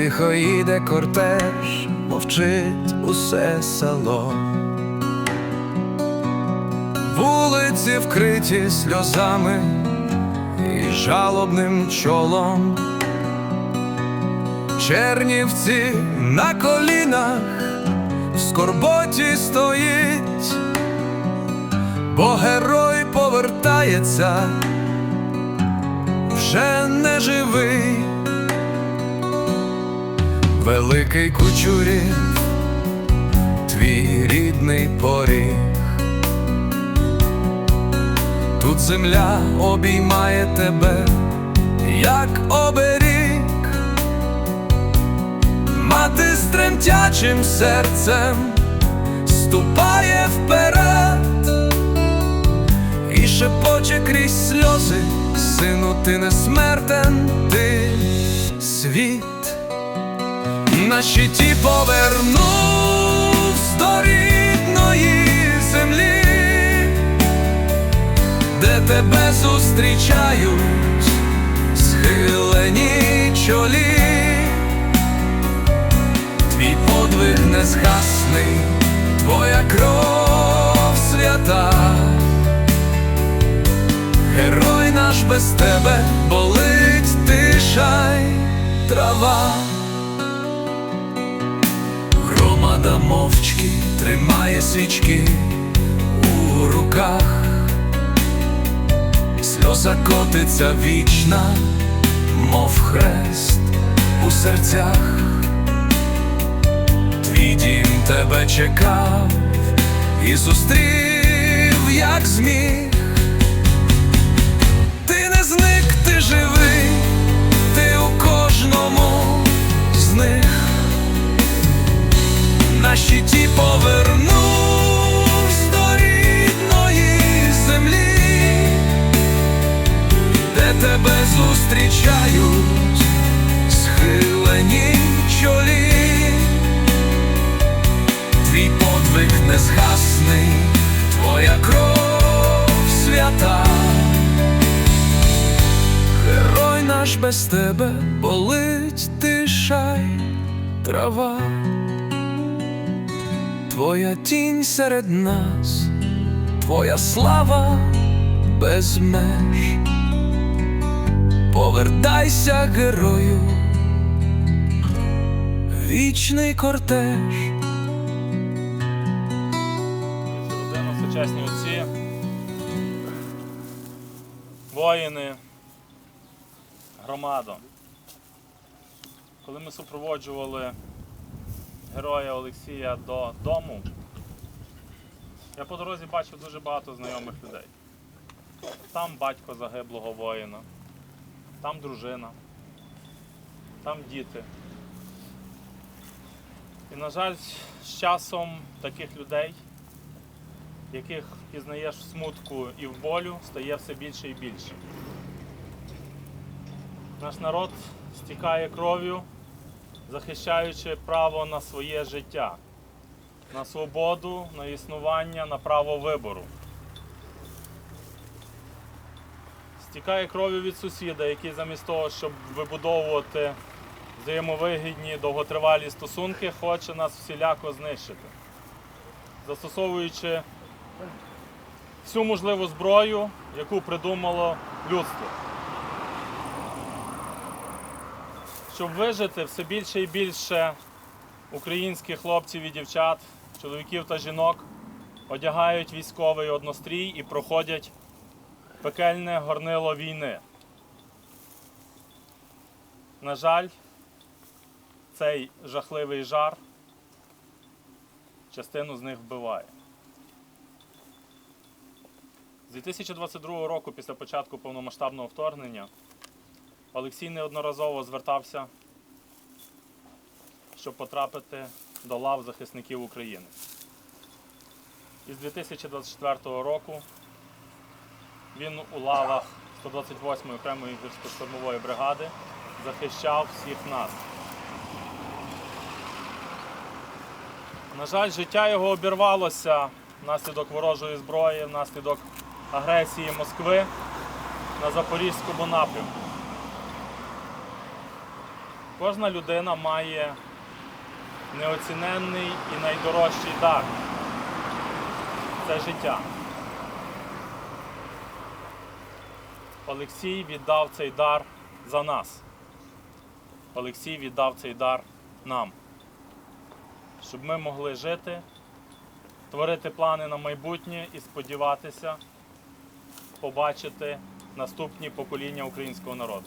Тихо їде кортеж, мовчить усе село. Вулиці вкриті сльозами і жалобним чолом. Чернівці на колінах в скорботі стоїть, бо герой повертається, вже не живий. Великий кучурів, твій рідний поріг. Тут земля обіймає тебе, як оберіг, мати з тремтячим серцем ступає вперед. І шепоче крізь сльози, сину, ти не смертен, ти світ на щиті повернув з рідної землі, де тебе зустрічають схилені чолі, твій подвиг незгасний, твоя кров свята, герой наш без тебе болить тиша й трава. Громада мовчки тримає свічки у руках, сльоза котиться вічна, мов хрест у серцях, твій дім тебе чекав і зустрів, як зміг. На щиті повернусь до рідної землі, де тебе зустрічають схилені чолі, твій подвиг незгасний, твоя кров свята. Герой наш без тебе болить тиша й трава. Твоя тінь серед нас, твоя слава без меж. Повертайся, герою, вічний кортеж. Сучасні отці, воїни, громада. Коли ми супроводжували героя Олексія до дому, я по дорозі бачив дуже багато знайомих людей. Там батько загиблого воїна, там дружина, там діти. І, на жаль, з часом таких людей яких пізнаєш в смутку і в болю, стає все більше і більше. Наш народ стікає кров'ю, захищаючи право на своє життя, на свободу, на існування, на право вибору. Стікає кров'ю від сусіда, який замість того, щоб вибудовувати взаємовигідні довготривалі стосунки, хоче нас всіляко знищити, застосовуючи всю можливу зброю, яку придумало людство. Щоб вижити, все більше і більше українських хлопців і дівчат, чоловіків та жінок одягають військовий однострій і проходять пекельне горнило війни. На жаль, цей жахливий жар частину з них вбиває. З 2022 року, після початку повномасштабного вторгнення, Олексій неодноразово звертався, щоб потрапити до лав захисників України. І з 2024 року він у лавах 128-ї окремої гірсько-штурмової бригади захищав всіх нас. На жаль, життя його обірвалося внаслідок ворожої зброї, внаслідок агресії Москви на Запорізькому напрямку. Кожна людина має неоціненний і найдорожчий дар. Це життя. Олексій віддав цей дар за нас. Олексій віддав цей дар нам, щоб ми могли жити, творити плани на майбутнє і сподіватися побачити наступні покоління українського народу.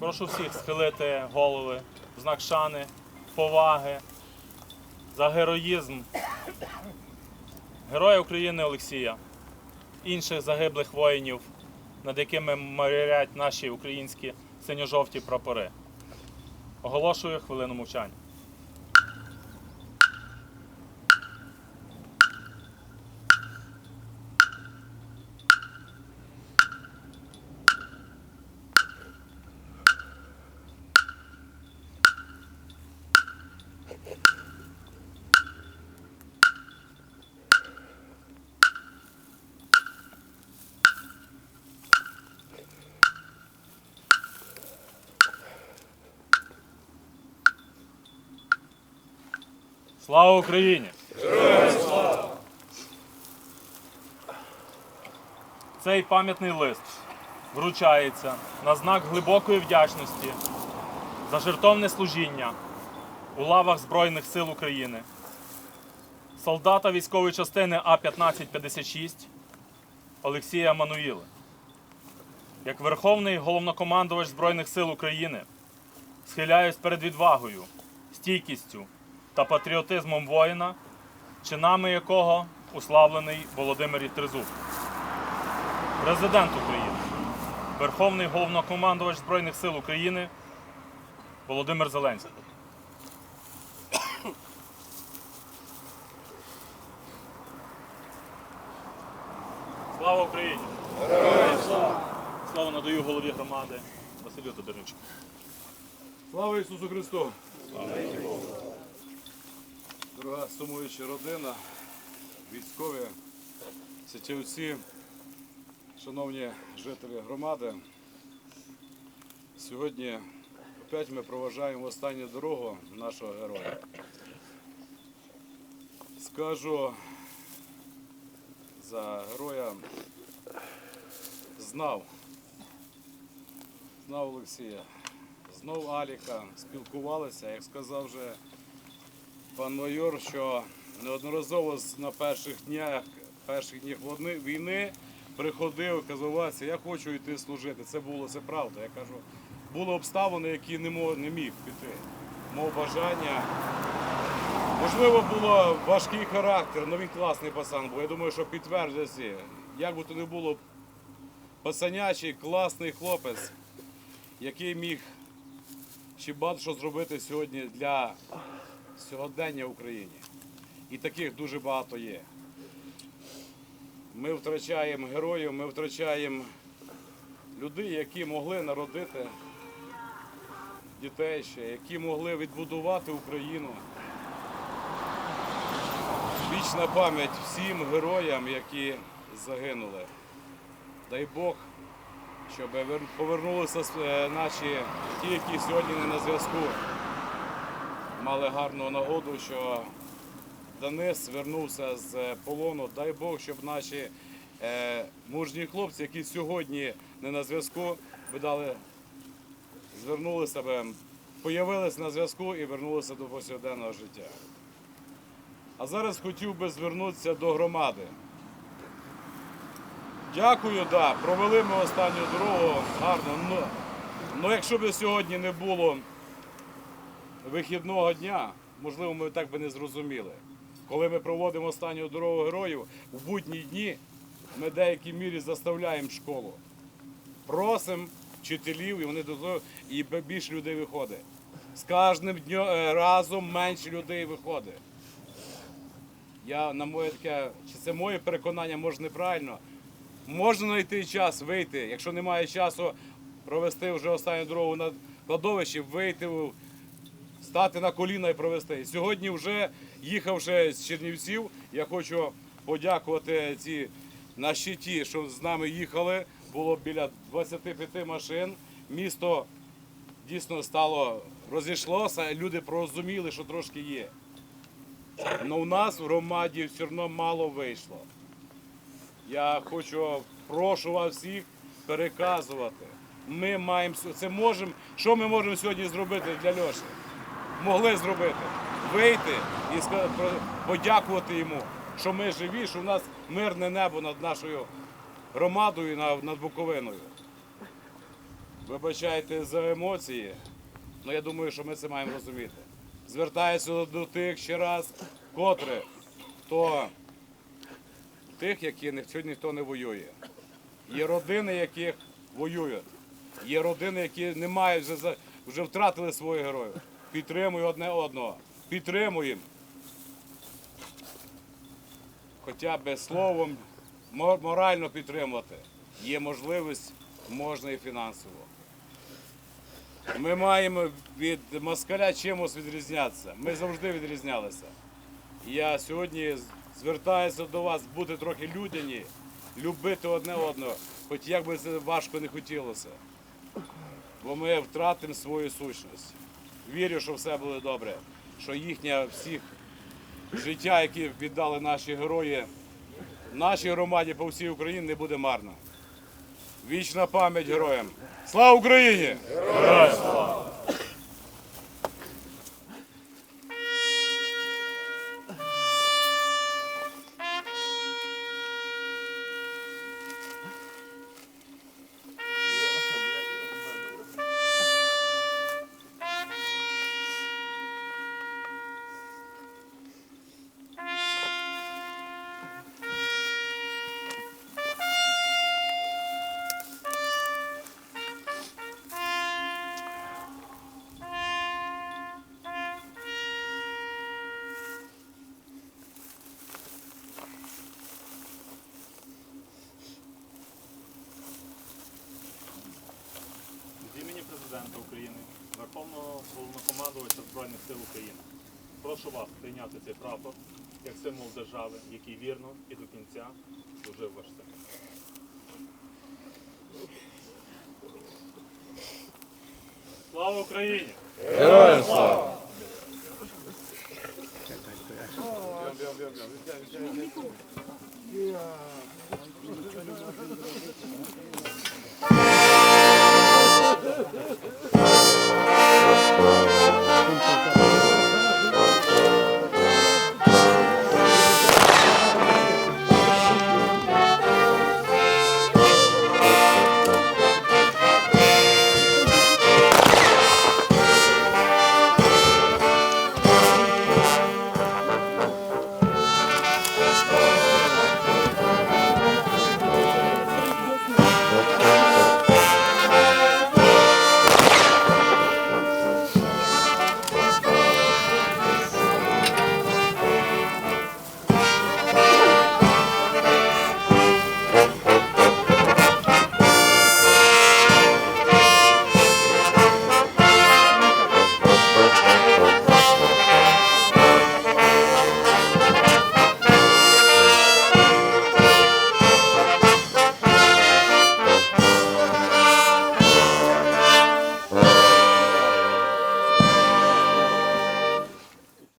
Прошу всіх схилити голови в знак шани, поваги за героїзм Героя України Олексія, інших загиблих воїнів, над якими морять наші українські синьо-жовті прапори. Оголошую хвилину мовчання. Слава Україні! Цей пам'ятний лист вручається на знак глибокої вдячності за жертовне служіння у лавах Збройних сил України, солдата військової частини А-1556 Олексія Мануїла. Як Верховний головнокомандувач Збройних сил України схиляюсь перед відвагою, стійкістю та патріотизмом воїна, чинами якого уславлений Володимир Тризуб. Президент України, Верховний головнокомандувач Збройних сил України Володимир Зеленський. Слава Україні! Слава надаю голові громади Василю Тодоренчуку. Слава Ісусу Христу! Дорога сумуюча родина, військові, січівці, шановні жителі громади. Сьогодні опять ми проважаємо останню дорогу нашого героя. Скажу за героя знав, знав Олексія знов Аліка, спілкувалися, як сказав вже пан майор, що неодноразово на перших днях, перших днях війни, приходив, казав, Вася, я хочу йти служити. Це було це правда. Я кажу, були обставини, які не, мо- не міг піти. Мов бажання. Можливо, було важкий характер, але він класний пацан був. Я думаю, що підтвердиться. Як би то не було, пацанячий, класний хлопець, який міг ще багато що зробити сьогодні для сьогодення в Україні. І таких дуже багато є. Ми втрачаємо героїв, ми втрачаємо людей, які могли народити дітей ще, які могли відбудувати Україну. Вічна пам'ять всім героям, які загинули. Дай Бог, щоб повернулися е, наші ті, які сьогодні не на зв'язку, мали гарну нагоду, що Денис вернувся з полону. Дай Бог, щоб наші е, мужні хлопці, які сьогодні не на зв'язку, би дали, звернулися би, появилися на зв'язку і вернулися до повсякденного життя. А зараз хотів би звернутися до громади. Дякую, да, провели ми останню дорогу гарно. Ну, ну якщо б сьогодні не було вихідного дня, можливо, ми так би не зрозуміли. Коли ми проводимо останню дорогу героїв, в будні дні ми в деякій мірі заставляємо школу. Просимо вчителів, і вони і більше людей виходить. З кожним днем е, разом менше людей виходить. Я на моє таке, чи це моє переконання, може неправильно. Можна знайти час вийти. Якщо немає часу провести вже останню дорогу на кладовищі, вийти, стати на коліна і провести. Сьогодні вже їхавши з Чернівців, я хочу подякувати ці на щиті, що з нами їхали. Було біля 25 машин. Місто дійсно стало розійшлося, люди порозуміли, що трошки є. Але у нас в громаді все одно мало вийшло. Я хочу, прошу вас всіх переказувати. Ми маємо це можемо. Що ми можемо сьогодні зробити для Льоші? Могли зробити. Вийти і подякувати йому, що ми живі, що в нас мирне небо над нашою громадою, над, Буковиною. Вибачайте за емоції, але я думаю, що ми це маємо розуміти. Звертаюся до тих ще раз, котре, хто тих, які сьогодні ніхто не воює. Є родини, яких воюють. Є родини, які не мають вже, вже втратили своїх героїв. Підтримуємо одне одного. Підтримуємо. Хоча б словом морально підтримувати. Є можливість, можна і фінансово. Ми маємо від москаля чимось відрізнятися. Ми завжди відрізнялися. Я сьогодні звертаюся до вас бути трохи людяні, любити одне одного, хоч як би це важко не хотілося. Бо ми втратимо свою сущність. Вірю, що все буде добре, що їхнє всіх життя, які віддали наші герої, нашій громаді по всій Україні не буде марно. Вічна пам'ять героям. Слава Україні! Від головнокомандувача Збройних сил України. Прошу вас прийняти цей прапор як символ держави, який вірно і до кінця служив ваш син. Слава Україні! Героям слава! Yeah.